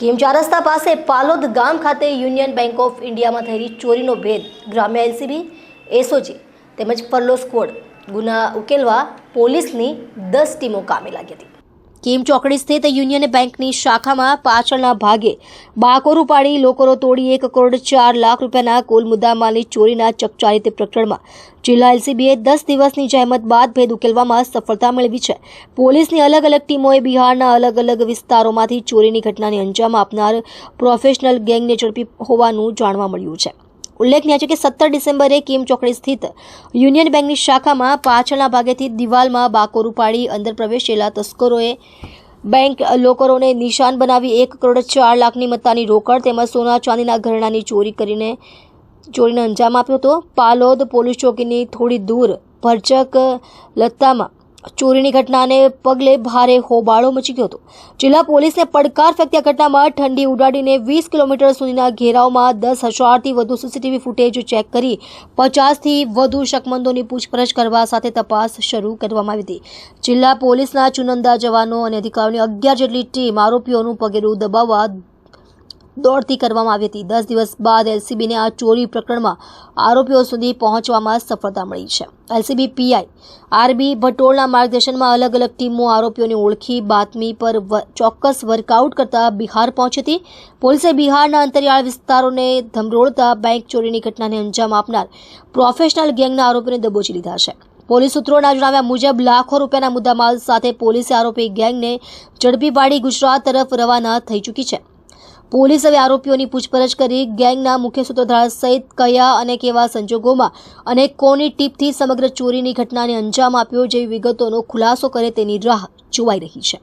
કેમ ચાર રસ્તા પાસે પાલોદ ગામ ખાતે યુનિયન બેંક ઓફ ઇન્ડિયામાં થયેલી ચોરીનો ભેદ ગ્રામ્ય એલસીબી, એસઓજી તેમજ ફરલો સ્કોડ ગુના ઉકેલવા પોલીસની દસ ટીમો કામે લાગી હતી. કેમ ચોકડી સ્થિત યુનિયન બેંકની શાખામાં પાછળના ભાગે બાકોરું પાડી લોકોનો તોડી એક કરોડ ચાર લાખ રૂપિયાના કુલ મુદ્દામાલની ચોરીના ચકચારિત પ્રકરણમાં જિલ્લા એલસીબીએ દસ દિવસની જહેમત બાદ ભેદ ઉકેલવામાં સફળતા મેળવી છે. પોલીસની અલગ અલગ ટીમોએ બિહારના અલગ અલગ વિસ્તારોમાંથી ચોરીની ઘટનાને અંજામ આપનાર પ્રોફેશનલ ગેંગને ઝડપી હોવાનું જાણવા મળ્યું છે. ઉલ્લેખનીય છે કે સત્તર ડિસેમ્બરે કેમ ચોકડી સ્થિત યુનિયન બેંકની શાખામાં પાછળના ભાગેથી દિવાલમાં બાકોરું પાડી અંદર પ્રવેશેલા તસ્કરોએ બેંક લોકરોને નિશાન બનાવી એક કરોડ ચાર લાખની મત્તાની રોકડ તેમજ સોના ચાંદીના ઘરેણાની ચોરી કરીને ચોરીને અંજામ આપ્યો હતો. પાલોદ પોલીસ ચોકીની થોડી દૂર ભરચક લત્તામાં ચોરીની ઘટનાને પગલે ભારે હોબાળો મચી ગયો હતો. જિલ્લા પોલીસને પડકાર ફેંકતી ઘટનામાં ઠંડી ઉડાડીને વીસ કિલોમીટર સુધીના ઘેરાવમાં દસ હજારથી વધુ સીસીટીવી ફૂટેજ ચેક કરી પચાસથી વધુ શકમંદોની પૂછપરછ કરવા સાથે તપાસ શરૂ કરવામાં આવી હતી. જિલ્લા પોલીસના ચુનંદા જવાનો અને અધિકારીઓની અગિયાર જેટલી ટીમ આરોપીઓનું પગેરું દબાવવા દોડતી કરવામાં આવી હતી. દસ દિવસ બાદ એલસીબીને આ ચોરી પ્રકરણમાં આરોપીઓ સુધી પહોંચવામાં સફળતા મળી છે. એલસીબી પીઆઈ આરબી ભટોળના માર્ગદર્શનમાં અલગ અલગ ટીમો આરોપીઓની ઓળખી બાતમી પર ચોક્કસ વર્કઆઉટ કરતા બિહાર પહોંચી હતી. પોલીસે બિહારના અંતરિયાળ વિસ્તારોને ધમરોળતા બેંક ચોરીની ઘટનાને અંજામ આપનાર પ્રોફેશનલ ગેંગના આરોપીઓને દબોચી લીધા છે. પોલીસ સૂત્રોના જણાવ્યા મુજબ લાખો રૂપિયાના મુદ્દામાલ સાથે પોલીસે આરોપી ગેંગને ઝડપી પાડી ગુજરાત તરફ રવાના થઈ ચૂકી છે. પોલીસ હવે આરોપીઓની પૂછપરછ કરી ગેંગના મુખ્ય સૂત્રધાર સહિત કયા અને કેવા સંજોગોમાં અને કોની ટીપથી સમગ્ર ચોરીની ઘટનાને અંજામ આપ્યો જેવી વિગતોનો ખુલાસો કરે તેની રાહ જોવાઈ રહી છે.